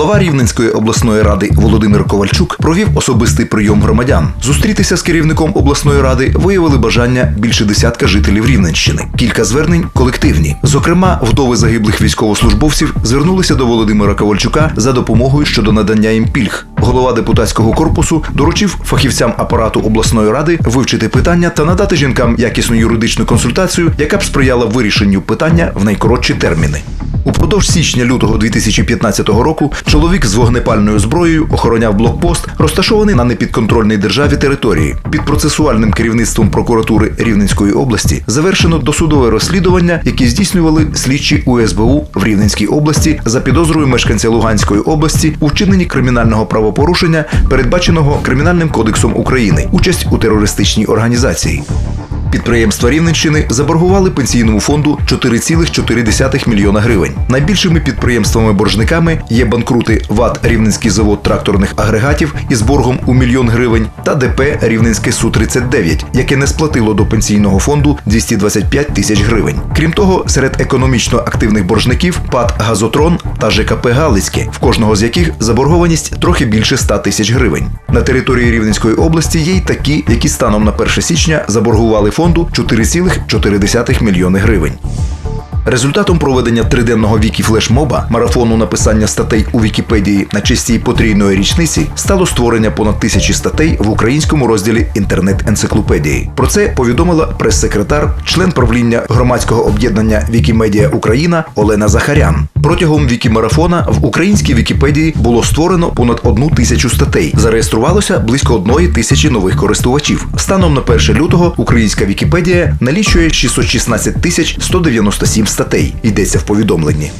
Голова Рівненської обласної ради Володимир Ковальчук провів особистий прийом громадян. Зустрітися з керівником обласної ради виявили бажання більше десятка жителів Рівненщини. Кілька звернень колективні. Зокрема, вдови загиблих військовослужбовців звернулися до Володимира Ковальчука за допомогою щодо надання їм пільг. Голова депутатського корпусу доручив фахівцям апарату обласної ради вивчити питання та надати жінкам якісну юридичну консультацію, яка б сприяла вирішенню питання в найкоротші терміни. Упродовж січня-лютого 2015 року чоловік з вогнепальною зброєю охороняв блокпост, розташований на непідконтрольній державі території. Під процесуальним керівництвом прокуратури Рівненської області завершено досудове розслідування, яке здійснювали слідчі УСБУ в Рівненській області за підозрою мешканця Луганської області у вчиненні кримінального правопорушення, передбаченого Кримінальним кодексом України, участь у терористичній організації. Підприємства Рівненщини заборгували пенсійному фонду 4,4 мільйона гривень. Найбільшими підприємствами-боржниками є банкрути ВАТ Рівненський завод тракторних агрегатів із боргом у мільйон гривень та ДП Рівненське Су 39 яке не сплатило до пенсійного фонду 225 тисяч гривень. Крім того, серед економічно активних боржників ПАД Газотрон та ЖКП Галицьке, в кожного з яких заборгованість трохи більше 100 тисяч гривень. На території Рівненської області є й такі, які станом на 1 січня заборгували фонду 4,4 мільйони гривень. Результатом проведення триденного вікі флешмоба марафону написання статей у Вікіпедії на честі потрійної річниці стало створення понад тисячі статей в українському розділі інтернет-енциклопедії. Про це повідомила прес-секретар, член правління громадського об'єднання Вікімедія Україна Олена Захарян. Протягом вікімарафона в українській Вікіпедії було створено понад одну тисячу статей. Зареєструвалося близько одної тисячі нових користувачів. Станом на 1 лютого українська Вікіпедія налічує 616 тисяч 197 статей. Йдеться в повідомленні.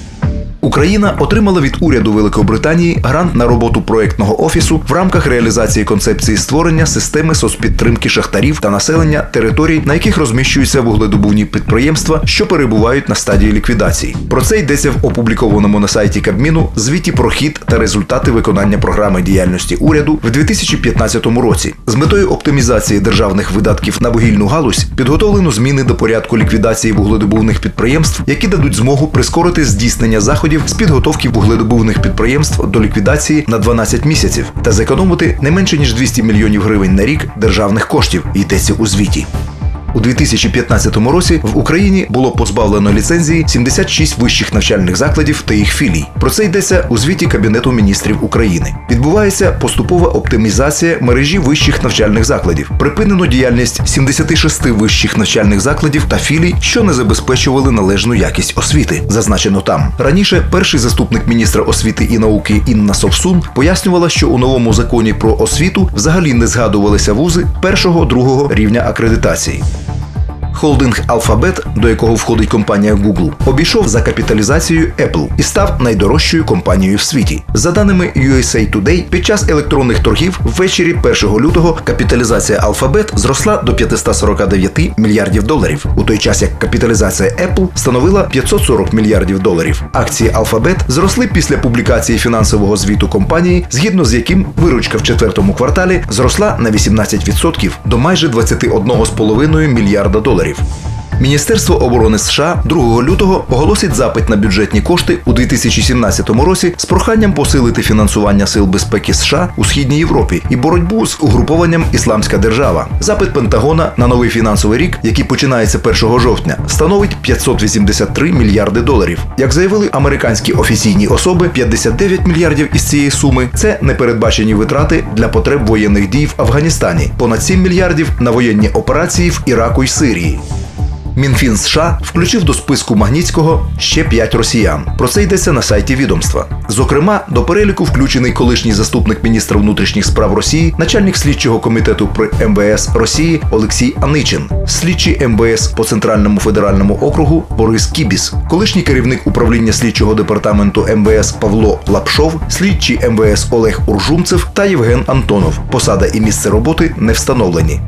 Україна отримала від уряду Великобританії грант на роботу проєктного офісу в рамках реалізації концепції створення системи соцпідтримки шахтарів та населення територій, на яких розміщуються вугледобувні підприємства, що перебувають на стадії ліквідації. Про це йдеться в опублікованому на сайті Кабміну звіті про хід та результати виконання програми діяльності уряду в 2015 році. З метою оптимізації державних видатків на вугільну галузь підготовлено зміни до порядку ліквідації вугледобувних підприємств, які дадуть змогу прискорити здійснення заходів з підготовки вугледобувних підприємств до ліквідації на 12 місяців та зекономити не менше ніж 200 мільйонів гривень на рік державних коштів. Йдеться у звіті. У 2015 році в Україні було позбавлено ліцензії 76 вищих навчальних закладів та їх філій. Про це йдеться у звіті Кабінету міністрів України. Відбувається поступова оптимізація мережі вищих навчальних закладів. Припинено діяльність 76 вищих навчальних закладів та філій, що не забезпечували належну якість освіти. Зазначено там. Раніше перший заступник міністра освіти і науки Інна Совсун пояснювала, що у новому законі про освіту взагалі не згадувалися вузи першого другого рівня акредитації. Холдинг Alphabet, до якого входить компанія Google, обійшов за капіталізацією Apple і став найдорожчою компанією в світі. За даними USA Today, під час електронних торгів ввечері 1 лютого капіталізація Alphabet зросла до 549 мільярдів доларів, у той час як капіталізація Apple становила 540 мільярдів доларів. Акції Alphabet зросли після публікації фінансового звіту компанії, згідно з яким виручка в четвертому кварталі зросла на 18% до майже 21,5 мільярда доларів доларів. Міністерство оборони США 2 лютого оголосить запит на бюджетні кошти у 2017 році з проханням посилити фінансування сил безпеки США у східній Європі і боротьбу з угрупованням Ісламська держава. Запит Пентагона на новий фінансовий рік, який починається 1 жовтня, становить 583 мільярди доларів. Як заявили американські офіційні особи, 59 мільярдів із цієї суми це непередбачені витрати для потреб воєнних дій в Афганістані, понад 7 мільярдів на воєнні операції в Іраку й Сирії. Мінфін США включив до списку Магніцького ще п'ять росіян. Про це йдеться на сайті відомства. Зокрема, до переліку включений колишній заступник міністра внутрішніх справ Росії, начальник слідчого комітету при МВС Росії Олексій Аничин, слідчий МВС по центральному федеральному округу Борис Кібіс, колишній керівник управління слідчого департаменту МВС Павло Лапшов, слідчий МВС Олег Уржумцев та Євген Антонов. Посада і місце роботи не встановлені.